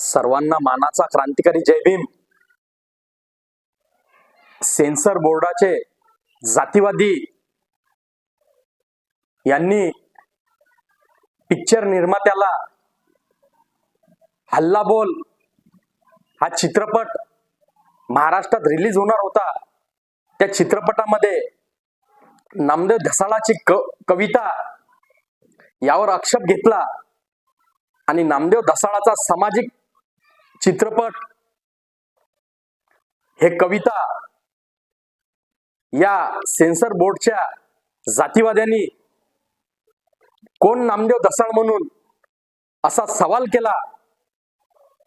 सर्वांना मानाचा क्रांतिकारी जय भीम. सेन्सर बोर्डाचे जातीवादी यांनी पिक्चर निर्मात्याला हल्ला बोल हा चित्रपट महाराष्ट्रात रिलीज होणार होता. त्या चित्रपटामध्ये नामदेव ढसाळाची क कविता यावर आक्षेप घेतला आणि नामदेव ढसाळाचा सामाजिक चित्रपट हे कविता या सेन्सर बोर्डच्या जातीवाद्यांनी कोण नामदेव दसाळ म्हणून असा सवाल केला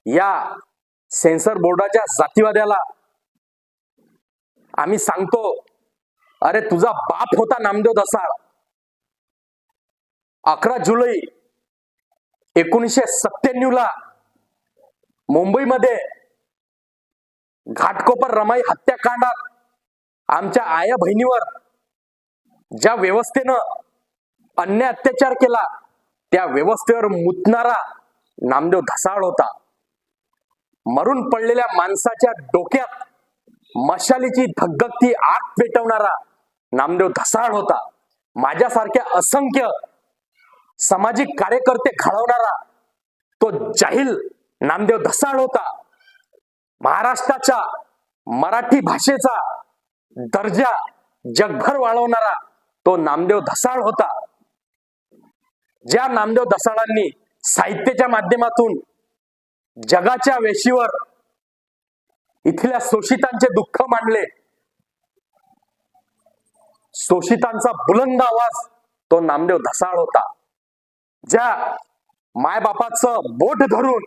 या सेन्सर बोर्डाच्या जातीवाद्याला आम्ही सांगतो अरे तुझा बाप होता नामदेव दसाळ. अकरा जुलै एकोणीसशे सत्त्याण्णव ला मुंबईमध्ये घाटकोपर रमाई हत्याकांडात आमच्या आया बहिणीवर ज्या व्यवस्थेनं अन्य अत्याचार केला त्या व्यवस्थेवर मुतणारा नामदेव धसाळ होता. मरून पडलेल्या माणसाच्या डोक्यात मशालीची धगधगती आग पेटवणारा नामदेव धसाळ होता. माझ्यासारख्या असंख्य सामाजिक कार्यकर्ते घडवणारा तो जाहील नामदेव धसाळ होता. महाराष्ट्राच्या मराठी भाषेचा दर्जा जगभर वाढवणारा तो नामदेव धसाळ होता. ज्या नामदेव धसाळांनी साहित्याच्या माध्यमातून जगाच्या वेशीवर इथल्या शोषितांचे दुःख मांडले शोषितांचा बुलंद आवाज तो नामदेव धसाळ होता. ज्या मायबापाचं बोट धरून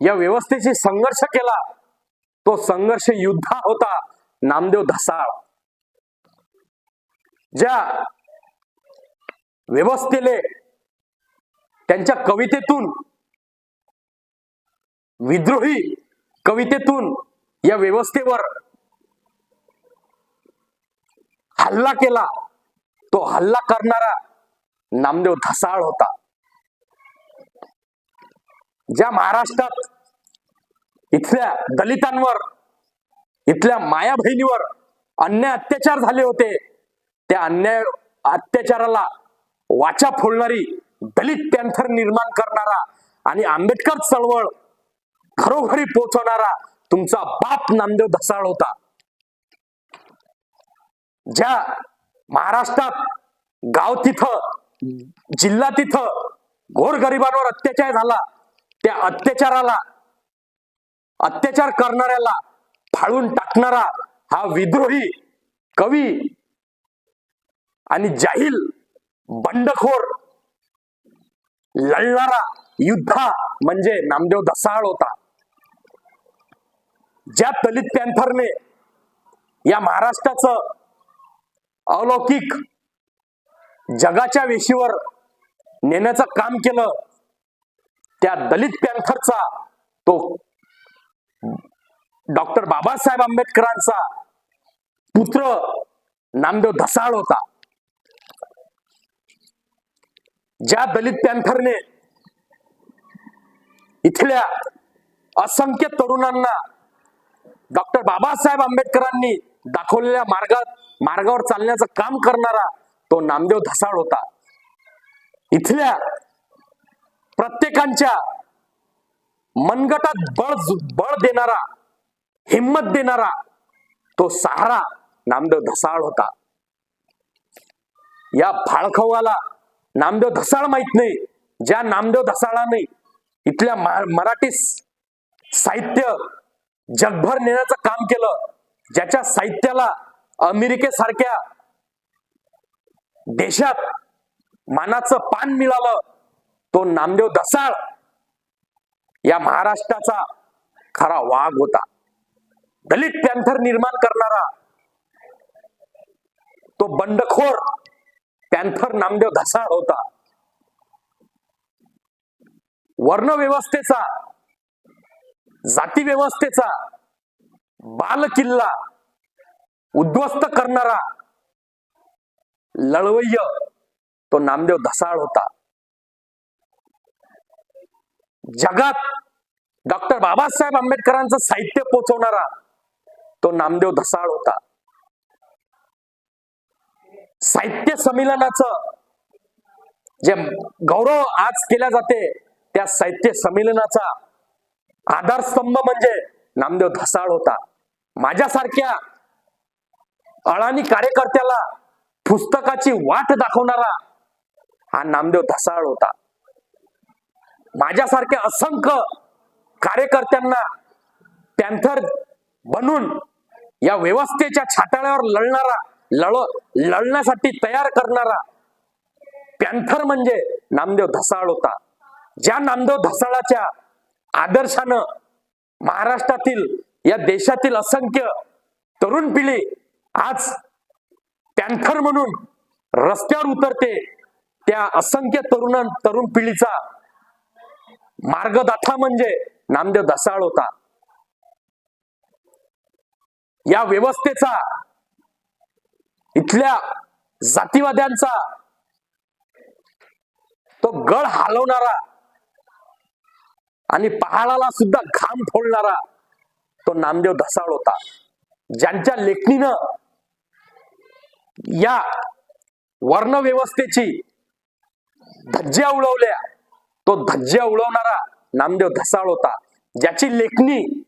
या व्यवस्थेशी संघर्ष केला. तो संघर्ष युद्धा होता. नामदेव धसाळ. ज्या व्यवस्थेले त्यांच्या कवितेतून विद्रोही कवितेतून या व्यवस्थेवर हल्ला केला तो हल्ला करणारा नामदेव धसाळ होता. ज्या महाराष्ट्रात इथल्या दलितांवर इथल्या माया बहिणीवर अन्याय अत्याचार झाले होते. त्या अन्याय अत्याचाराला वाचा फोडणारी दलित पॅन्थर निर्माण करणारा आणि आंबेडकर चळवळ घरोघरी पोहोचवणारा तुमचा बाप नामदेव धसाळ होता. ज्या महाराष्ट्रात गाव तिथं जिल्हा तिथं गोरगरिबांवर अत्याचार झाला त्या अत्याचाराला अत्याचार करणाऱ्याला फाळून टाकणारा हा विद्रोही कवी आणि जाहील बंडखोर लढणारा युद्धा म्हणजे नामदेव दसाळ होता. ज्या दलित पॅन्थरने या महाराष्ट्राचं अलौकिक जगाच्या वेशीवर नेण्याचं काम केलं त्या दलित पॅन्थरचा तो डॉक्टर बाबासाहेब आंबेडकरांचा पुत्र नामदेव धसाळ होता. ज्या दलित पॅन्थरने इथल्या असंख्य तरुणांना डॉक्टर बाबासाहेब आंबेडकरांनी दाखवलेल्या मार्गात मार्गावर चालण्याचं काम करणारा तो नामदेव धसाळ होता. इथल्या प्रत्येकांच्या मनगटात बळ बळ देणारा हिंमत देणारा तो सहारा नामदेव धसाळ होता. या फाळखवाला नामदेव धसाळ माहीत नाही. ज्या नामदेव धसाळाने इथल्या मराठी साहित्य जगभर नेण्याचं काम केलं ज्याच्या साहित्याला अमेरिकेसारख्या देशात मानाचं पान मिळालं तो नामदेव धसाळ या महाराष्ट्राचा खरा वाघ होता. दलित पॅन्थर निर्माण करणारा तो बंडखोर पॅन्थर नामदेव धसाळ होता. वर्ण व्यवस्थेचा जाती व्यवस्थेचा बाल किल्ला उद्ध्वस्त करणारा लळवय्य तो नामदेव धसाळ होता. जगात डॉक्टर बाबासाहेब आंबेडकरांचं साहित्य पोचवणारा तो नामदेव धसाळ होता. साहित्य संमेलनाचं जे गौरव आज केल्या जाते त्या साहित्य संमेलनाचा आधारस्तंभ म्हणजे नामदेव धसाळ होता. माझ्यासारख्या अळानी कार्यकर्त्याला पुस्तकाची वाट दाखवणारा हा नामदेव धसाळ होता. माझ्यासारख्या असंख्य कार्यकर्त्यांना पॅन्थर बनून या व्यवस्थेच्या छाटाळ्यावर लढणारा लढ लढण्यासाठी तयार करणारा पॅन्थर म्हणजे नामदेव धसाळ होता. ज्या नामदेव धसाळाच्या आदर्शानं महाराष्ट्रातील या देशातील असंख्य तरुण पिढी आज पॅन्थर म्हणून रस्त्यावर उतरते त्या असंख्य तरुण तरुण पिढीचा मार्गदाथा म्हणजे नामदेव धसाळ होता. या व्यवस्थेचा इथल्या जातीवाद्यांचा तो गड हलवणारा आणि पहाडाला सुद्धा घाम फोडणारा तो नामदेव धसाळ होता. ज्यांच्या लेखणीनं या वर्ण व्यवस्थेची धज्ज्या उडवल्या तो धज्ज्या उडवणारा नामदेव धसाळ होता. ज्याची लेखणी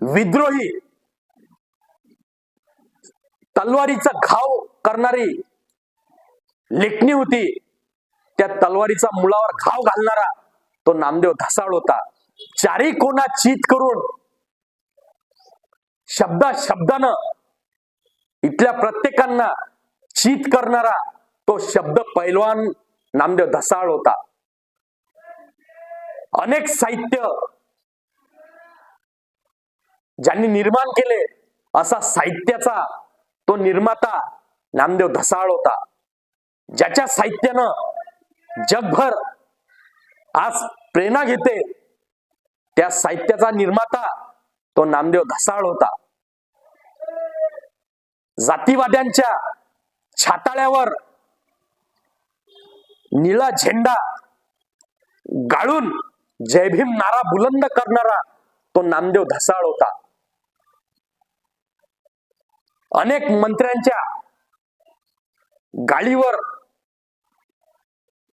विद्रोही तलवारीचा घाव करणारी लेखणी होती. त्या तलवारीचा मुळावर घाव घालणारा तो नामदेव धसाळ होता. चारी कोणा चीत करून शब्दा शब्दानं इथल्या प्रत्येकांना चीत करणारा तो शब्द पैलवान नामदेव धसाळ होता. अनेक साहित्य ज्यांनी निर्माण केले असा साहित्याचा तो निर्माता नामदेव धसाळ होता. ज्याच्या साहित्यानं जगभर आज प्रेरणा घेते त्या साहित्याचा निर्माता तो नामदेव धसाळ होता. जातीवाद्यांच्या छाताळ्यावर निळा झेंडा गाळून जयभीम नारा बुलंद करणारा तो नामदेव धसाळ होता. अनेक मंत्र्यांच्या गाळीवर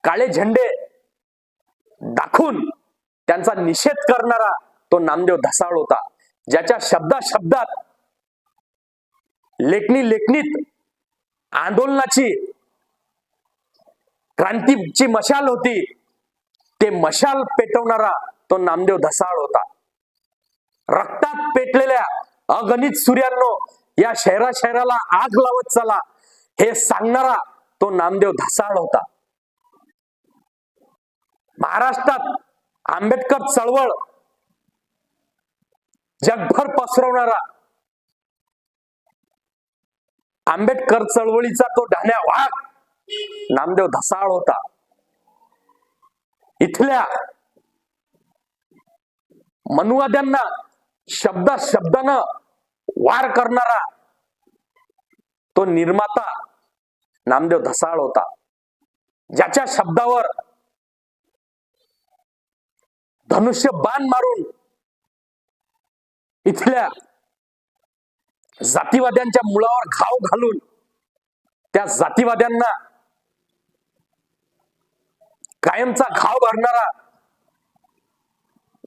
काळे झेंडे दाखवून त्यांचा निषेध करणारा तो नामदेव धसाळ होता. ज्याच्या शब्दा शब्दात लेखणी लेखणीत आंदोलनाची क्रांतीची मशाल होती. ते मशाल पेटवणारा तो नामदेव धसाळ होता. रक्तात पेटलेल्या अगणित सूर्यांनो या शहरा शहराला आग लावत चला हे सांगणारा तो नामदेव धसाळ होता. महाराष्ट्रात आंबेडकर चळवळ जगभर पसरवणारा आंबेडकर चळवळीचा तो ढाण्या वाघ नामदेव धसाळ होता. इथल्या मनुवाद्यांना शब्दा शब्दानं वार करणारा तो निर्माता नामदेव धसाळ होता. ज्याच्या शब्दावर धनुष्य बाण मारून इथल्या जातीवाद्यांच्या मुळावर घाव घालून त्या जातीवाद्यांना कायमचा घाव भरणारा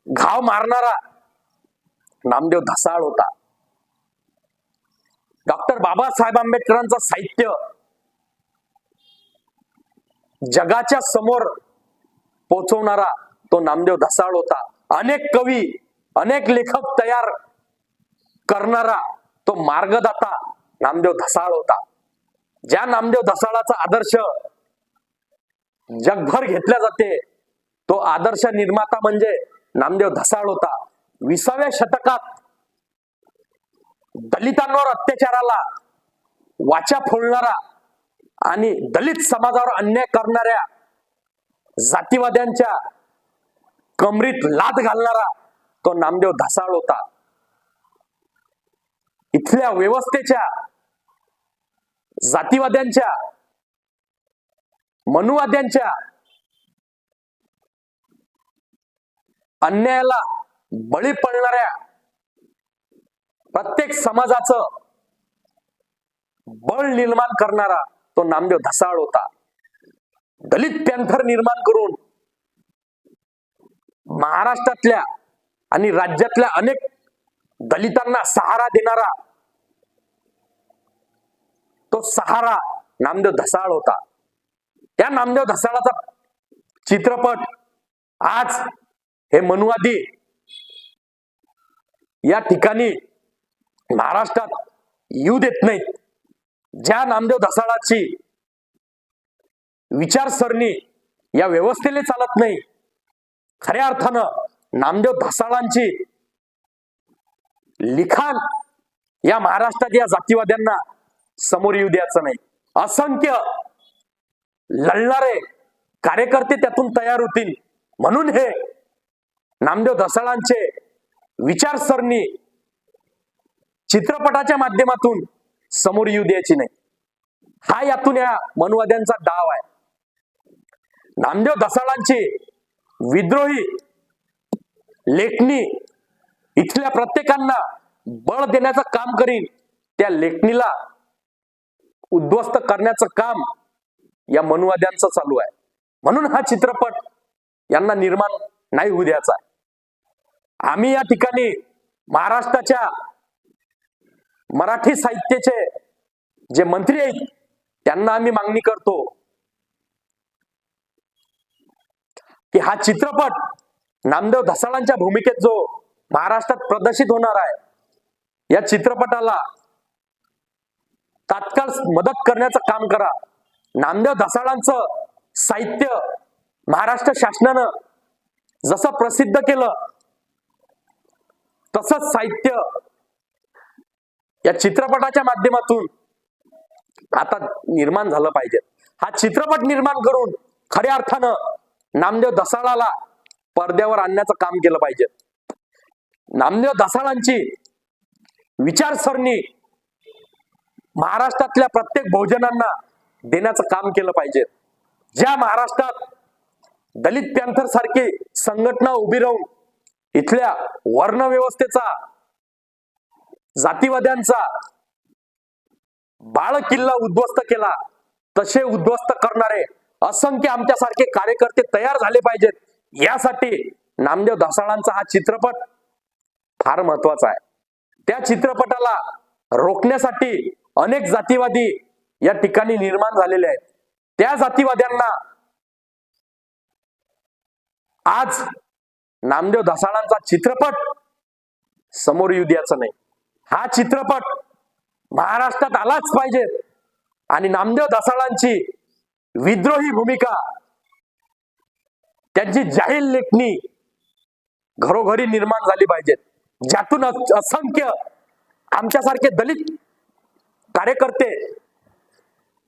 घाव मारणारा नामदेव धसाळ होता. डॉक्टर बाबासाहेब आंबेडकरांचं साहित्य जगाच्या समोर पोचवणारा तो नामदेव धसाळ होता. अनेक कवी अनेक लेखक तयार करणारा तो मार्गदाता नामदेव धसाळ होता. ज्या नामदेव धसाळाचा आदर्श जगभर घेतल्या जाते. तो आदर्श निर्माता म्हणजे नामदेव धसाळ होता. विसाव्या शतकात दलितांवर अत्याचाराला वाचा फोडणारा आणि दलित समाजावर अन्याय करणाऱ्या जातीवाद्यांच्या कमरीत लाद घालणारा तो नामदेव धसाळ होता. इथल्या व्यवस्थेच्या जातीवाद्यांच्या मनुवाद्यांच्या अन्यायाला बळी पडणाऱ्या प्रत्येक समाजाचं बळ निर्माण करणारा तो नामदेव धसाळ होता. दलित पॅन्थर निर्माण करून महाराष्ट्रातल्या आणि राज्यातल्या अनेक दलितांना सहारा देणारा तो सहारा नामदेव धसाळ होता. या नामदेव धसाळाचा चित्रपट आज हे मनुवादी या ठिकाणी महाराष्ट्रात येऊ देत नाहीत. ज्या नामदेव धसाळाची विचारसरणी या व्यवस्थेने चालत नाही खऱ्या अर्थानं नामदेव धसाळांची लिखाण या महाराष्ट्रात या जातीवाद्यांना समोर येऊ द्यायचं नाही. असंख्य लढणारे कार्यकर्ते त्यातून तयार होतील. म्हणून हे नामदेव धसाळांचे विचारसरणी चित्रपटाच्या माध्यमातून समोर येऊ द्यायची नाही. हा यातून या मनुवाद्यांचा डाव आहे. नामदेव धसाळांची विद्रोही लेखणी इथल्या प्रत्येकांना बळ देण्याचं काम करीन. त्या लेखणीला उद्ध्वस्त करण्याचं काम या मनुवाद्यांचं चालू आहे. म्हणून हा चित्रपट यांना निर्माण नाही होऊ द्यायचा आम्ही या ठिकाणी महाराष्ट्राच्या मराठी साहित्याचे जे मंत्री आहेत त्यांना आम्ही मागणी करतो की हा चित्रपट नामदेव धसाळांच्या भूमिकेत जो महाराष्ट्रात प्रदर्शित होणार आहे या चित्रपटाला तात्काळ मदत करण्याचं काम करा. नामदेव धसाळांचं साहित्य महाराष्ट्र शासनानं जसं प्रसिद्ध केलं तसंच साहित्य या चित्रपटाच्या माध्यमातून आता निर्माण झालं पाहिजे. हा चित्रपट निर्माण करून खऱ्या अर्थानं नामदेव दसाळाला पडद्यावर आणण्याचं काम केलं पाहिजे. नामदेव दसाळांची विचारसरणी महाराष्ट्रातल्या प्रत्येक बहुजनांना देण्याचं काम केलं पाहिजे. ज्या महाराष्ट्रात दलित पॅन्थर सारखी संघटना उभी राहून इथल्या वर्ण व्यवस्थेचा जातीवाद्यांचा बाळ किल्ला उद्ध्वस्त केला तसे उद्ध्वस्त करणारे असंख्य आमच्यासारखे कार्यकर्ते तयार झाले पाहिजेत. यासाठी नामदेव धसाळांचा हा चित्रपट फार महत्त्वाचा आहे. त्या चित्रपटाला रोखण्यासाठी अनेक जातीवादी या ठिकाणी निर्माण झालेले आहेत. त्या जातीवाद्यांना आज नामदेव धसाळांचा चित्रपट समोर येऊ द्यायचा नाही. हा चित्रपट महाराष्ट्रात आलाच पाहिजे आणि नामदेव दसाळांची विद्रोही भूमिका त्यांची जाहीर लेखणी घरोघरी निर्माण झाली पाहिजेत ज्यातून असंख्य आमच्यासारखे दलित कार्यकर्ते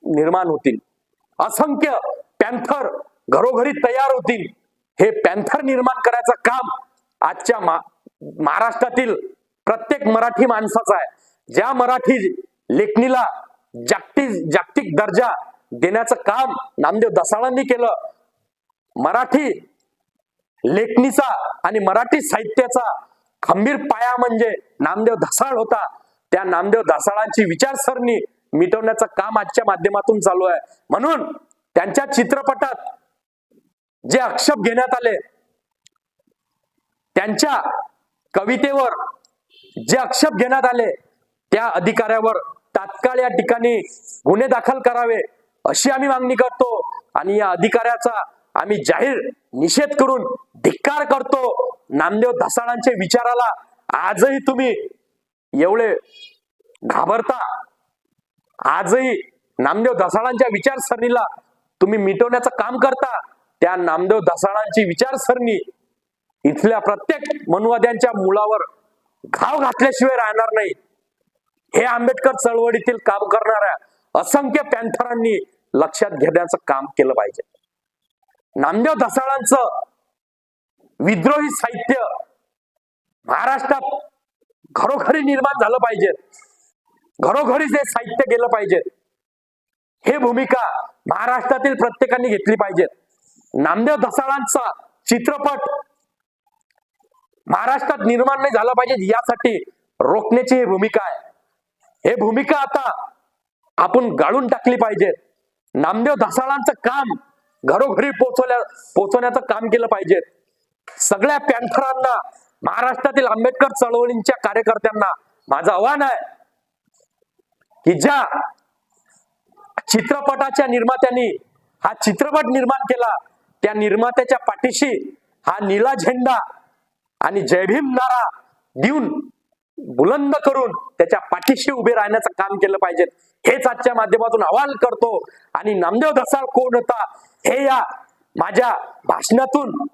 निर्माण होतील. असंख्य पॅन्थर घरोघरी तयार होतील. हे पॅन्थर निर्माण करायचं काम आजच्या मा- महाराष्ट्रातील प्रत्येक मराठी माणसाचा आहे. ज्या मराठी लेखणीला जागतिक जागतिक दर्जा देण्याचं काम नामदेव दसाळांनी केलं मराठी लेखणीचा आणि मराठी साहित्याचा खंबीर पाया म्हणजे नामदेव धसाळ होता. त्या नामदेव धसाळांची विचारसरणी मिटवण्याचं काम आजच्या माध्यमातून चालू आहे. म्हणून त्यांच्या चित्रपटात जे आक्षेप घेण्यात आले त्यांच्या कवितेवर जे आक्षेप घेण्यात आले त्या अधिकाऱ्यावर तात्काळ या ठिकाणी गुन्हे दाखल करावे अशी आम्ही मागणी करतो आणि या अधिकाऱ्याचा आम्ही जाहीर निषेध करून धिक्कार करतो. नामदेव धसाळांच्या विचाराला आजही तुम्ही एवढे घाबरता. आजही नामदेव धसाळांच्या विचारसरणीला तुम्ही मिटवण्याचं काम करता त्या नामदेव धसाळांची विचारसरणी इथल्या प्रत्येक मनुवाद्यांच्या मुळावर घाव घातल्याशिवाय राहणार नाही. हे आंबेडकर चळवळीतील काम करणाऱ्या असंख्य पॅन्थरांनी लक्षात घेण्याचं काम केलं पाहिजे. नामदेव धसाळांचं विद्रोही साहित्य महाराष्ट्रात घरोघरी निर्माण झालं पाहिजे. घरोघरी जे साहित्य गेलं पाहिजे हे भूमिका महाराष्ट्रातील प्रत्येकाने घेतली पाहिजे नामदेव धसाळांचा चित्रपट महाराष्ट्रात निर्माण नाही झाला पाहिजे यासाठी रोखण्याची ही भूमिका आहे. हे भूमिका आता आपण गाळून टाकली पाहिजे नामदेव धसाळांचं काम घरोघरी पोचवल्या पोचवण्याचं काम केलं पाहिजे सगळ्या पॅन्थरांना महाराष्ट्रातील आंबेडकर चळवळींच्या कार्यकर्त्यांना माझं आव्हान आहे की ज्या चित्रपटाच्या निर्मात्यांनी हा चित्रपट निर्माण केला त्या निर्मात्याच्या पाठीशी हा निळा झेंडा आणि जयभीम नारा देऊन बुलंद करून त्याच्या पाठीशी उभे राहण्याचं काम केलं पाहिजे. हेच आजच्या माध्यमातून अहवाल करतो. आणि नामदेव धसाल कोण होता? हे या माझ्या भाषणातून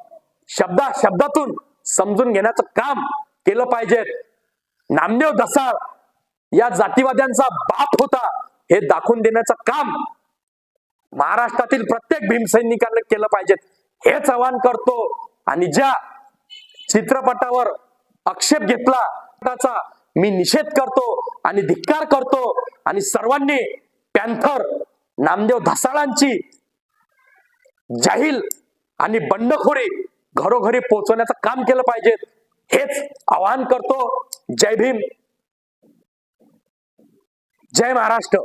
शब्दा शब्दातून समजून घेण्याचं काम केलं पाहिजे. नामदेव धसाळ या जातीवाद्यांचा बाप होता. हे दाखवून देण्याचं काम महाराष्ट्रातील प्रत्येक भीमसैनिकांना केलं पाहिजे हेच आवाहन करतो. आणि ज्या चित्रपटावर आक्षेप घेतला त्याचा मी निषेध करतो आणि धिक्कार करतो. आणि सर्वांनी पॅन्थर नामदेव धसाळांची जाहील आणि बंडखोरी घरोघरी पोहोचवण्याचं काम केलं पाहिजे हेच आवाहन करतो. जय भीम. जय महाराष्ट्र.